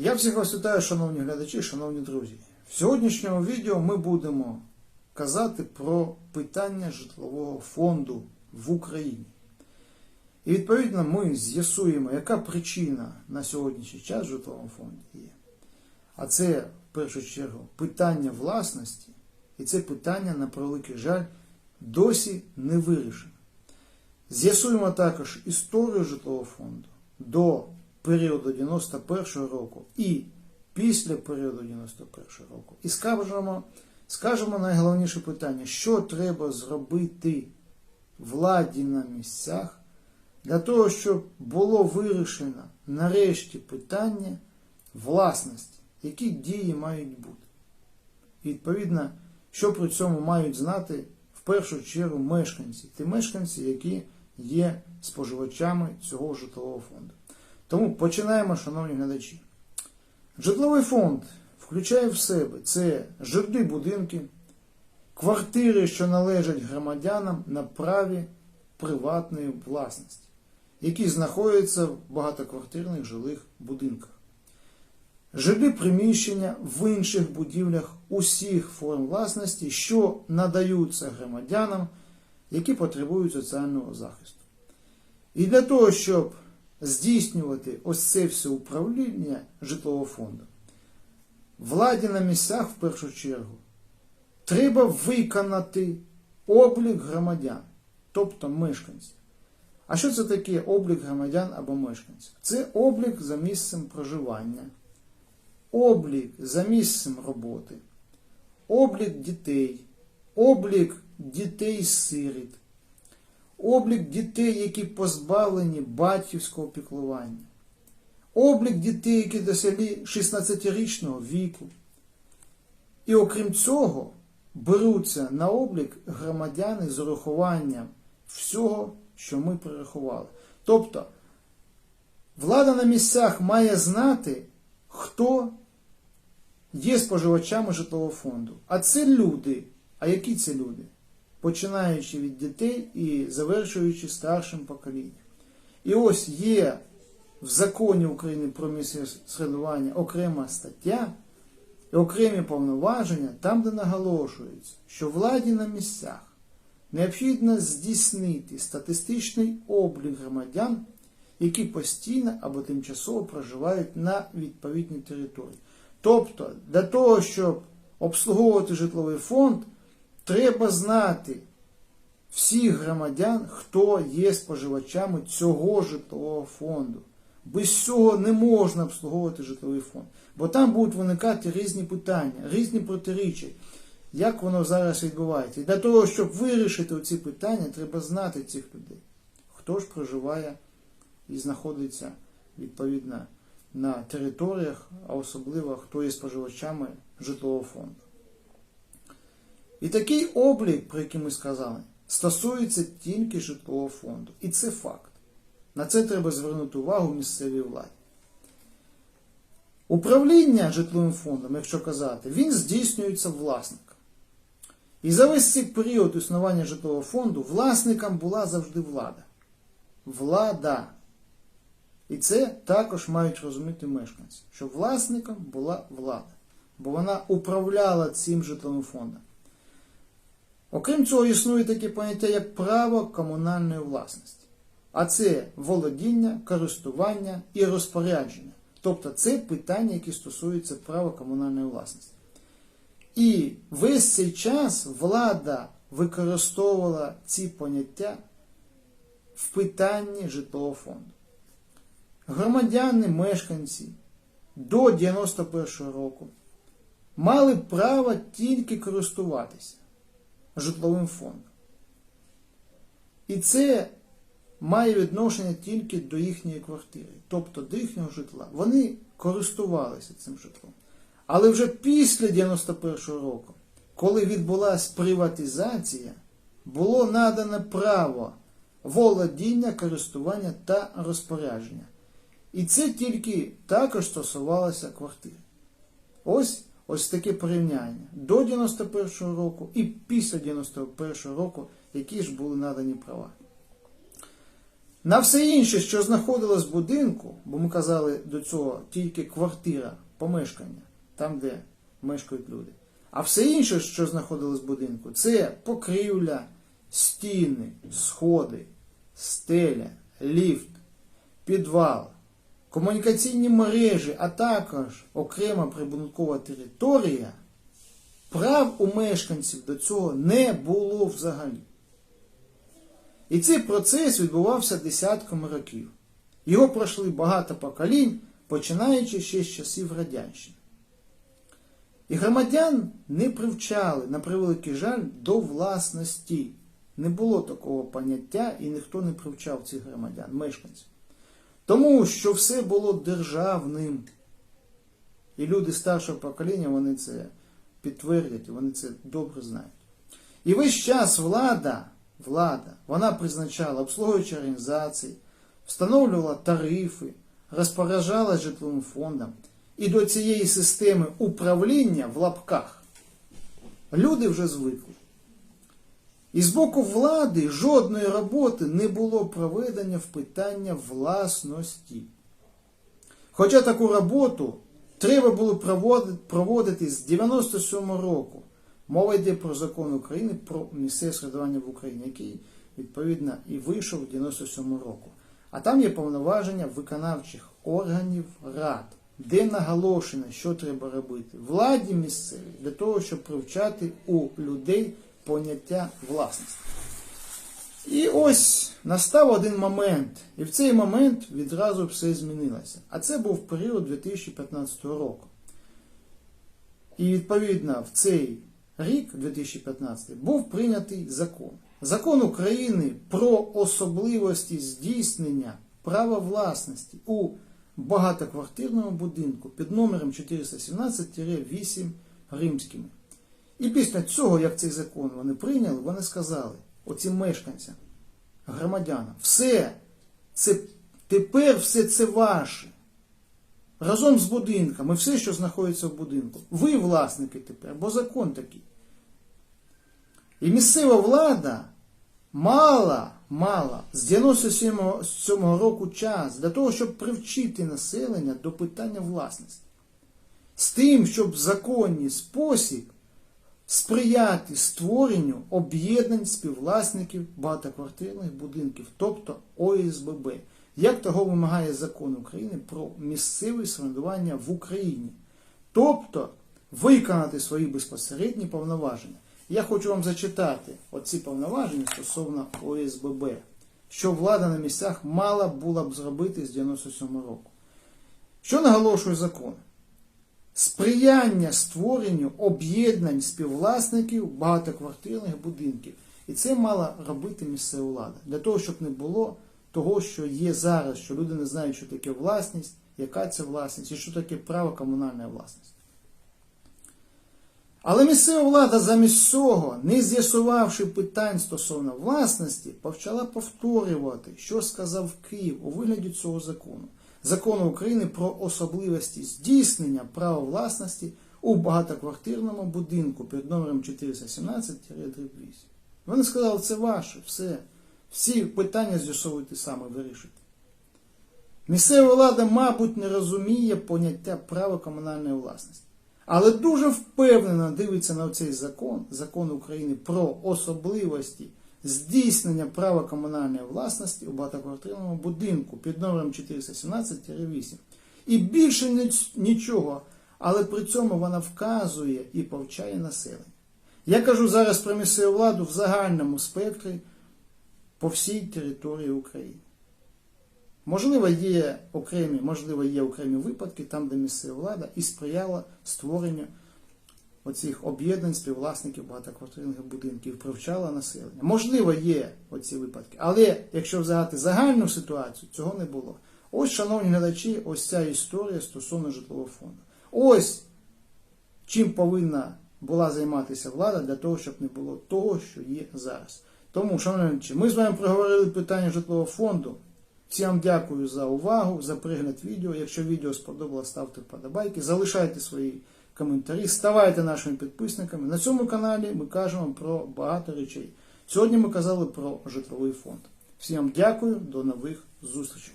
Я всіх вас вітаю, шановні глядачі, шановні друзі. В сьогоднішньому відео ми будемо казати про питання житлового фонду в Україні. І відповідно ми з'ясуємо, яка причина на сьогоднішній час в житловому фонді є. А це, в першу чергу, питання власності, і це питання, на превеликий жаль, досі не вирішено. З'ясуємо також історію житлового фонду до періоду 91-го року і після періоду 91-го року. І скажемо, скажемо найголовніше питання, що треба зробити владі на місцях для того, щоб було вирішено нарешті питання власності, які дії мають бути. І відповідно, що при цьому мають знати в першу чергу мешканці, ті мешканці, які є споживачами цього житлового фонду. Тому починаємо, шановні глядачі. Житловий фонд включає в себе це житлі будинки, квартири, що належать громадянам на праві приватної власності, які знаходяться в багатоквартирних жилих будинках. Жилі приміщення в інших будівлях усіх форм власності, що надаються громадянам, які потребують соціального захисту. І для того, щоб здійснювати ось це все управління житлового фонду, владі на місцях в першу чергу треба виконати облік громадян, тобто мешканців. А що це таке облік громадян або мешканців? Це облік за місцем проживання, облік за місцем роботи, облік дітей, облік дітей-сиріт, облік дітей, які позбавлені батьківського піклування, облік дітей, які досягли 16-річного віку. І окрім цього, беруться на облік громадяни з урахуванням всього, що ми перерахували. Тобто, влада на місцях має знати, хто є споживачами житлового фонду. А це люди. А які це люди? Починаючи від дітей і завершуючи старшим поколінням. І ось є в законі України про місце середування окрема стаття і окремі повноваження, там, де наголошується, що владі на місцях необхідно здійснити статистичний облік громадян, які постійно або тимчасово проживають на відповідній території. Тобто, для того, щоб обслуговувати житловий фонд, треба знати всіх громадян, хто є споживачами цього житлового фонду. Без цього не можна обслуговувати житловий фонд. Бо там будуть виникати різні питання, різні протиріччя. Як воно зараз відбувається? І для того, щоб вирішити ці питання, треба знати цих людей. Хто ж проживає і знаходиться відповідно на територіях, а особливо хто є споживачами житлового фонду. І такий облік, про який ми сказали, стосується тільки житлового фонду. І це факт. На це треба звернути увагу місцевій владі. Управління житловим фондом, якщо казати, він здійснюється власником. І за весь цей період існування житлового фонду власником була завжди влада. Влада. І це також мають розуміти мешканці, що власником була влада, бо вона управляла цим житловим фондом. Окрім цього, існує таке поняття, як право комунальної власності. А це володіння, користування і розпорядження. Тобто це питання, які стосуються права комунальної власності. І весь цей час влада використовувала ці поняття в питанні житлового фонду. Громадяни, мешканці до 91-го року мали право тільки користуватися житловим фондом. І це має відношення тільки до їхньої квартири, тобто до їхнього житла. Вони користувалися цим житлом. Але вже після 91-го року, коли відбулася приватизація, було надане право володіння, користування та розпорядження. І це тільки також стосувалося квартир. Ось ось таке порівняння до 91-го року і після 91-го року, які ж були надані права. На все інше, що знаходилось в будинку, бо ми казали до цього тільки квартира, помешкання, там, де мешкають люди. А все інше, що знаходилось в будинку, це покрівля, стіни, сходи, стеля, ліфт, підвал, комунікаційні мережі, а також окрема прибудинкова територія, прав у мешканців до цього не було взагалі. І цей процес відбувався десятками років. Його пройшли багато поколінь, починаючи ще з часів Радянщини. І громадян не привчали, на превеликий жаль, до власності. Не було такого поняття і ніхто не привчав цих громадян, мешканців. Тому що все було державним. І люди старшого покоління вони це підтвердять, вони це добре знають. І весь час влада, влада, вона призначала обслуговуючі організації, встановлювала тарифи, розпоряджалась житловим фондом. І до цієї системи управління в лапках люди вже звикли. І з боку влади жодної роботи не було проведення в питання власності. Хоча таку роботу треба було проводити, з 97 року. Мова йде про закон України про місцеве середування в Україні, який відповідно і вийшов в 97 року. А там є повноваження виконавчих органів рад, де наголошено, що треба робити владі місцевій для того, щоб привчати у людей поняття власності. І ось настав один момент, і в цей момент відразу все змінилося. А це був період 2015 року. І відповідно в цей рік, 2015, був прийнятий закон. Закон України про особливості здійснення права власності у багатоквартирному будинку під номером 417-8 римськими. І після цього, як цей закон вони прийняли, вони сказали оцим мешканцям, громадянам, все, це тепер все це ваше. Разом з будинками, все, що знаходиться в будинку. Ви власники тепер, бо закон такий. І місцева влада мала, мала з 97-го року час для того, щоб привчити населення до питання власності. З тим, щоб в законний спосіб сприяти створенню об'єднань співвласників багатоквартирних будинків, тобто ОСББ, як того вимагає закон України про місцеве самоврядування в Україні. Тобто виконати свої безпосередні повноваження. Я хочу вам зачитати оці повноваження стосовно ОСББ, що влада на місцях мала була б зробити з 97 року. Що наголошує закон? Сприяння створенню об'єднань співвласників багатоквартирних будинків. І це мала робити місцева влада. Для того, щоб не було того, що є зараз, що люди не знають, що таке власність, яка це власність і що таке право комунальної власності. Але місцева влада замість цього, не з'ясувавши питань стосовно власності, почала повторювати, що сказав Київ у вигляді цього закону. Закону України про особливості здійснення права власності у багатоквартирному будинку під номером 417-8. Вони сказали, це ваше, все. Всі питання з'ясовуйте саме, вирішуйте. Місцева влада, мабуть, не розуміє поняття права комунальної власності. Але дуже впевнено дивиться на цей закон, закон України про особливості здійснення права комунальної власності у багатоквартирному будинку під номером 417-8. І більше нічого, але при цьому вона вказує і повчає населення. Я кажу зараз про місцеву владу в загальному спектрі по всій території України. Можливо, є окремі, можливо, є окремі випадки, там, де місцева влада і сприяла створенню оцих об'єднань співвласників багатоквартирних будинків, привчала населення. Можливо, є оці випадки. Але якщо взяти загальну ситуацію, цього не було. Ось, шановні глядачі, ось ця історія стосовно житлового фонду. Ось чим повинна була займатися влада для того, щоб не було того, що є зараз. Тому, шановні глядачі, ми з вами проговорили питання житлового фонду. Всім дякую за увагу, за перегляд відео. Якщо відео сподобалось, ставте вподобайки, залишайте свої коментарі, ставайте нашими підписниками. На цьому каналі ми кажемо про багато речей. Сьогодні ми казали про житловий фонд. Всім дякую, до нових зустрічей.